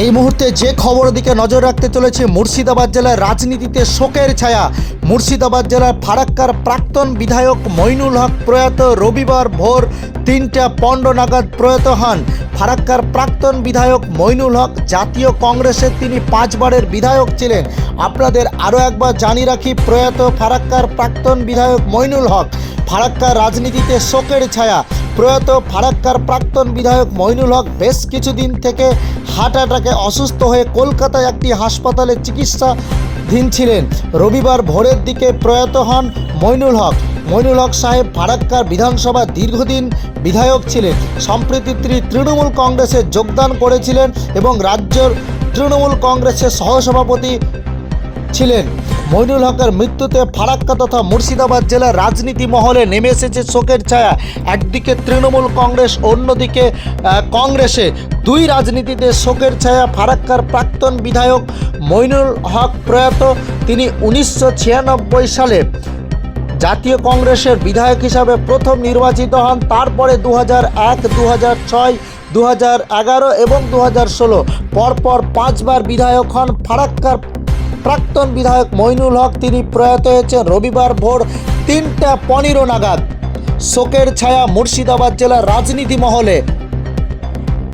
এই মুহূর্তে যে খবরের দিকে নজর রাখতে চলেছে, মুর্শিদাবাদ জেলার রাজনীতিতে শোকের ছায়া। মুর্শিদাবাদ জেলার ফারাক্কার প্রাক্তন বিধায়ক মইনুল হক প্রয়াত রবিবার ভোর তিনটা পণ্ড নাগাদ প্রয়াত হন। ফারাক্কার প্রাক্তন বিধায়ক মইনুল হক, জাতীয় কংগ্রেসের তিনি পাঁচবারের বিধায়ক ছিলেন। আপনাদের আরও একবার জানিয়ে রাখি, প্রয়াত ফারাক্কার প্রাক্তন বিধায়ক মইনুল হক, ফারাক্কার রাজনীতিতে শোকের ছায়া। প্রয়াত ফারাক্কার প্রাক্তন বিধায়ক মইনুল হক বেশ কিছুদিন থেকে হার্ট অ্যাটাকে অসুস্থ হয়ে কলকাতায় একটি হাসপাতালে চিকিৎসাধীন ছিলেন। রবিবার ভোরের দিকে প্রয়াত হন মইনুল হক। মইনুল হক সাহেব ফারাক্কার বিধানসভার দীর্ঘদিন বিধায়ক ছিলেন। সম্প্রতি তিনি তৃণমূল কংগ্রেসে যোগদান করেছিলেন এবং রাজ্যের তৃণমূল কংগ্রেসের সহসভাপতি ছিলেন। মইনুল হকের মৃত্যুতে ফারাক্কা তথা মুর্শিদাবাদ জেলার রাজনীতি মহলে নেমে এসেছে শোকের ছায়া। একদিকে তৃণমূল কংগ্রেস, অন্যদিকে কংগ্রেসে দুই রাজনীতিতে শোকের ছায়া, ফারাক্কার প্রাক্তন বিধায়ক মইনুল হক প্রয়াত। তিনি উনিশশো ছিয়ানব্বই সালে জাতীয় কংগ্রেসের বিধায়ক হিসাবে প্রথম নির্বাচিত হন, তারপরে দু হাজার এক দু হাজার ছয় দু হাজার এগারো এবং দু হাজার ষোলো। পরপর পাঁচবার বিধায়ক হন, ফারাক্কার প্রাক্তন বিধায়ক মইনুল হক তিনি প্রয়াত হয়েছেন রবিবার ভোর তিনটা পনেরো নাগাদ। শোকের ছায়া মুর্শিদাবাদ জেলার রাজনীতি মহলে।